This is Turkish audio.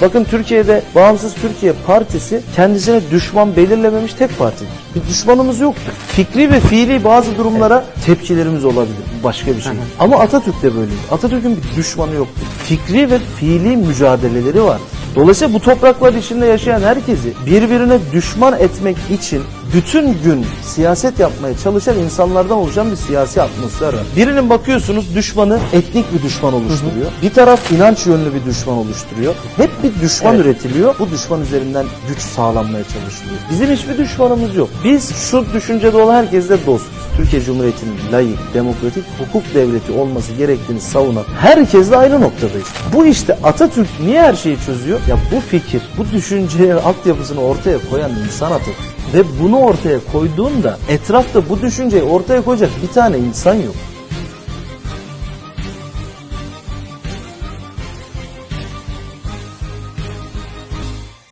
Bakın Türkiye'de Bağımsız Türkiye Partisi kendisine düşman belirlememiş tek partidir. Bir düşmanımız yoktur. Fikri ve fiili bazı durumlara tepkilerimiz olabilir. Başka bir şey. Ama Atatürk de böyleydi. Atatürk'ün bir düşmanı yoktur. Fikri ve fiili mücadeleleri var. Dolayısıyla bu topraklar içinde yaşayan herkesi birbirine düşman etmek için bütün gün siyaset yapmaya çalışan insanlardan oluşan bir siyasi atmosfer var. Birinin bakıyorsunuz düşmanı etnik bir düşman oluşturuyor. Bir taraf inanç yönlü bir düşman oluşturuyor. Hep bir düşman Evet. üretiliyor. Bu düşman üzerinden güç sağlanmaya çalışılıyor. Bizim hiçbir düşmanımız yok. Biz şu düşüncede olan herkesle dostuz. Türkiye Cumhuriyeti'nin layık, demokratik, hukuk devleti olması gerektiğini savunan herkesle aynı noktadayız. Bu işte Atatürk niye her şeyi çözüyor? Ya bu fikir, bu düşüncenin altyapısını ortaya koyan insan Atatürk. Ve bunu ortaya koyduğunda etrafta bu düşünceyi ortaya koyacak bir tane insan yok.